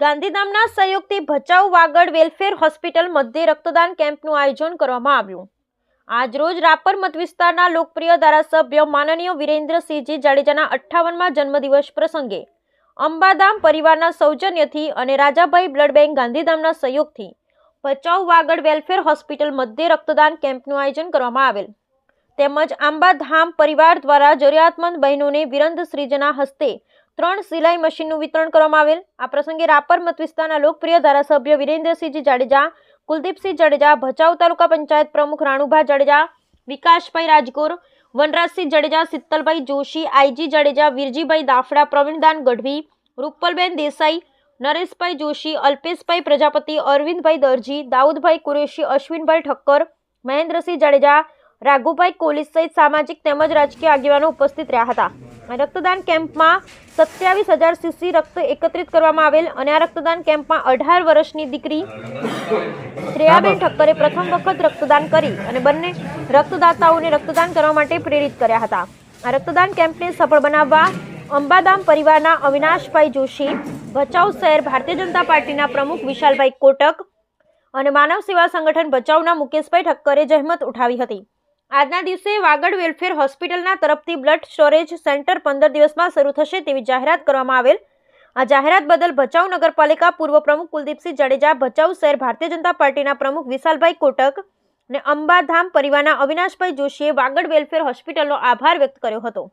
ગાંધીધામના સહયોગથી Bhachau Vagad welfare hospital મધ્યે રક્તદાન કેમ્પનું આયોજન કરવામાં આવ્યું. આજરોજ રાપર મત વિસ્તારના લોકપ્રિય ધારાસભ્ય માનનીય વિરેન્દ્રસિંહજી જાડેજાના અઠ્ઠાવનમાં જન્મદિવસ પ્રસંગે અંબાધામ પરિવારના સૌજન્યથી અને રાજાભાઈ બ્લડ બેંક ગાંધીધામના સહયોગથી ભચાઉ વાગડ વેલફેર હોસ્પિટલ મધ્યે રક્તદાન કેમ્પનું આયોજન કરવામાં આવેલ. તેમજ આંબાધામ પરિવાર દ્વારા જરૂરિયાતમંદ બહેનોને વિરંદ શ્રીજના હસ્તે ત્રણ સિલાઈ મશીનનું વિતરણ કરવામાં આવેલ. આ પ્રસંગે રાપર મત વિસ્તારના લોકપ્રિય ધારાસભ્ય વિરેન્દ્રસિંહજી જાડેજા, કુલદીપસિંહ જાડેજા, ભચાઉ તાલુકા પંચાયત પ્રમુખ રાણુભા જાડેજા, વિકાસભાઈ રાજગોર વનરાજસિંહ જાડેજા સિત્તલભાઈ જોશી, આઈજી જાડેજા, વીરજીભાઈ દાફડા, પ્રવીણદાન ગઢવી, રૂપલબેન દેસાઈ, નરેશભાઈ જોશી, અલ્પેશભાઈ પ્રજાપતિ, અરવિંદભાઈ દરજી, દાઉદભાઈ કુરેશી, અશ્વિનભાઈ ઠક્કર, મહેન્દ્રસિંહ જાડેજા, રાઘુભાઈ કોલી સહિત સામાજિક તેમજ રાજકીય આગેવાનો ઉપસ્થિત રહ્યા હતા. રક્તદાન કેમ્પમાં સત્યાવીસ હજાર સીસી રક્ત એકત્રિત કરવામાં આવેલ અને આ રક્તદાન કેમ્પમાં અઢાર વર્ષની દીકરી શ્રેયાબેન ઠક્કરે પ્રથમ વખત રક્તદાન કરી અને બંને રક્તદાતાઓને રક્તદાન કરવા માટે પ્રેરિત કર્યા હતા. આ રક્તદાન કેમ્પને સફળ બનાવવા અંબાદામ પરિવારના અવિનાશભાઈ જોશી, ભચાઉ શહેર ભારતીય જનતા પાર્ટીના પ્રમુખ વિશાલભાઈ કોટક અને માનવ સેવા સંગઠન ભચાઉના મુકેશભાઈ ઠક્કરે જહેમત ઉઠાવી હતી. આજના દિવસે વાગડ વેલફેર હોસ્પિટલના તરફથી બ્લડ સ્ટોરેજ સેન્ટર પંદર દિવસમાં શરૂ થશે તેવી જાહેરાત કરવામાં આવેલ. આ જાહેરાત બદલ ભચાઉ નગરપાલિકા પૂર્વ પ્રમુખ કુલદીપસિંહ જાડેજા, ભચાઉ શહેર ભારતીય જનતા પાર્ટીના પ્રમુખ વિશાલભાઈ કોટક અને અંબાધામ પરિવારના અવિનાશભાઈ જોશીએ વાગડ વેલફેર હોસ્પિટલનો આભાર વ્યક્ત કર્યો હતો.